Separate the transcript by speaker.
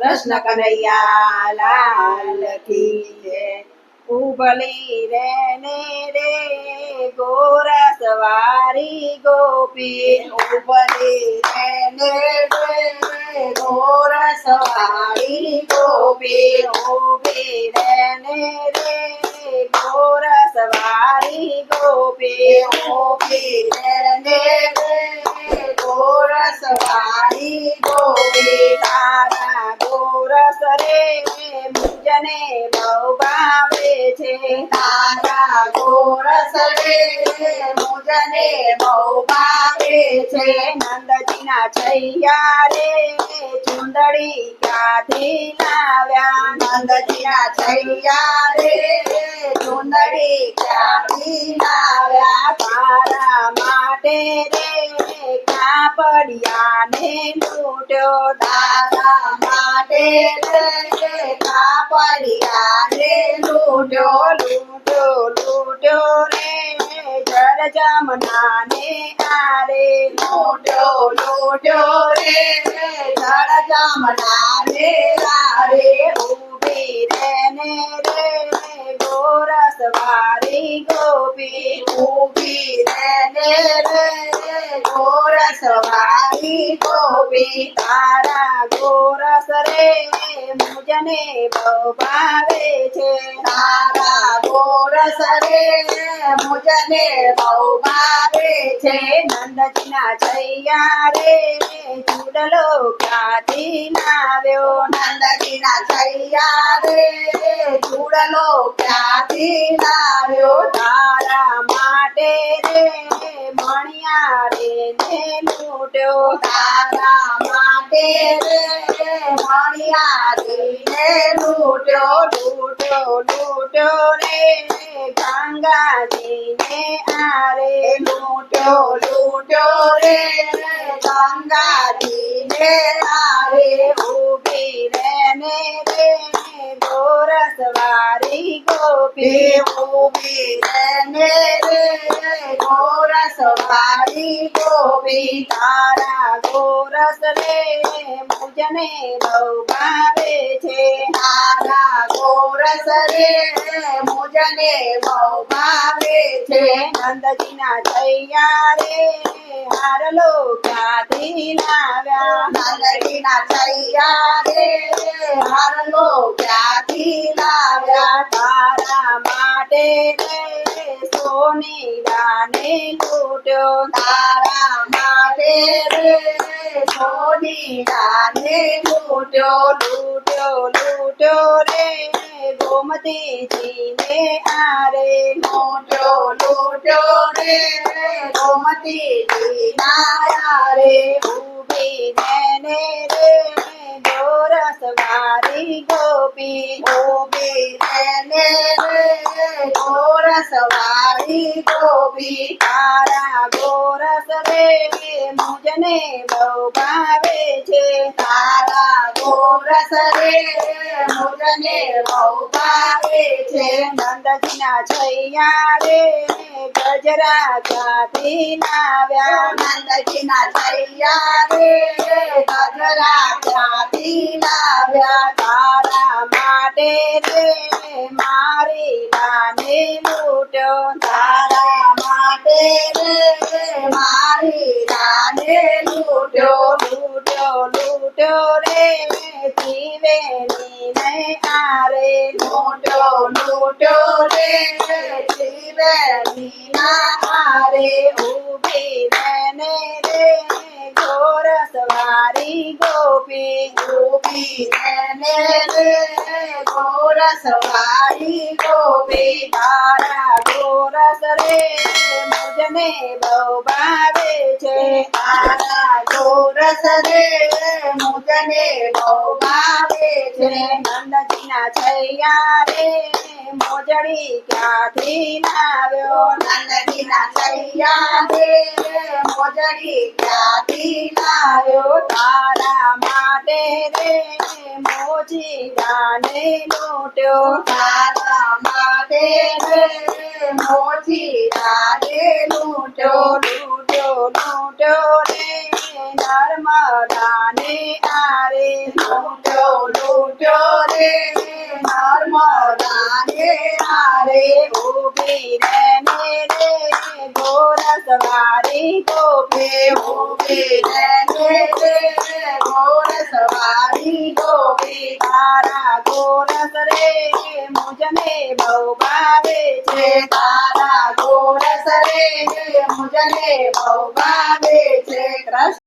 Speaker 1: કૃષ્ણ કનૈયા લાલ કી જય ઉબલી રે ને રે ગોરસ વારી ગોપી ઉભલી રે ને રે ગોરસ વારી ગોપી ઊભી રે ને રે ગોરસ વારી ગોપી ઊભી રે ને રે ગોરસ વારી ગોપી તારા ગોરસ રે મુજને બહુ ભાવે છે. તારા ગોરસ રે મુજને બહુ ભાવે છે. નંદજીના છૈયા રે ચુંદડી ક્યાંથી લાવ્યા? નંદજીના છૈયા રે ચુંદડી ક્યાંથી લાવ્યા? તારા માટે રે માટે રે કાપડિયાને લૂટ્યો. લૂટ્યો જર જમનાને આરે લૂટ્યો લૂટ્યો રે જર જમનાને આરે ઊભી રે ને રે ગોરસ વારી ગોપી ઊભી રે ને રે ગોરસ વારી ગોપી તારા ગોરસ રે મુજને ભાવે છે. તારા ગોરસ રે મુજને ભાવે છે. નંદજીના છૈયા રે ચૂડલો ક્યાંથી લાવ્યો? નંદજીના છૈયા રે ચૂડલો ક્યાંથી લાવ્યો? તારા માટે રે મણિયા રે લૂટ્યો તારા માટે રે મણિયા રે ને લૂટ્યો લૂટ્યો લૂટ્યો રે ગંગાજી ને આરે લૂટ્યો લૂટ્યો રે ગંગાજી આરે ઊભી રે રે ગોરસ વારી ગોપી ઊભી રે રે ગોરસ વારી ગોપી તારા ગોરસ રે મુજને બહુ છે. તારા ગોરસ રે મુજને બહુ ભાવે છે. નંદજીના જૈયા રે હારલો ક્યાંથી લાવ્યા નંદજીના જૈયા રે હારલો ક્યાંથી લાવ્યા તારા માટે રે સોની દાને લૂટ્યો. તારા રે સોની દાને લૂટ્યો લૂટ્યો લૂટ્યો રે ગોમતીજીને આરે લૂટ્યો લૂટ્યો રે ગોમતીજીના આરે ઊભી ને રે ગોરસ વારી ગોપી ઊભી ને રે ગોરસ વારી ગોપી, તારા ગોરસ રે મુજને બહુ ભાવે છે. તારા ગોરસ રે મુજને બહુ ભાવે છે. નંદજીના છૈયા રે ગજરા ક્યાંથી લાવ્યા નંદજીના છૈયા રે ગજરા ક્યાંથી લાવ્યા તારા માટે રે મારી દાને મારી દાને લૂટ્યો લૂટ્યો લૂટ્યો રે ત્રિવેણી ને આરે લૂટ્યો લૂટ્યો રે ત્રિવેણી ના આરે ઊભી ને રે ગોરસ વારી ગોપી રે ને રે ગોરસ વારી ગોપી મુજને બહુ છે. તારા ચોરસ રે મુજને બહુ છે. નંદજીના છૈયા રે મોજડી ક્યાંથી લાવ્યો? નંદજીના છૈયા રે મોજડી ક્યાંથી લાવ્યો? તારા માટે રે મોજી દાને લોટ્યો. તારા માટે રે મોથી રાધે લૂટો લૂટો લૂટો રે નર્મદાને આરે લૂટો લૂટો રે નર્મદાને આરે ઊભી
Speaker 2: રહેને રે ગોરસવારી ગોપે ઊભી તારા ગોરસ રે મુજને બહુ ભાવે છે
Speaker 1: કૃષ્ણ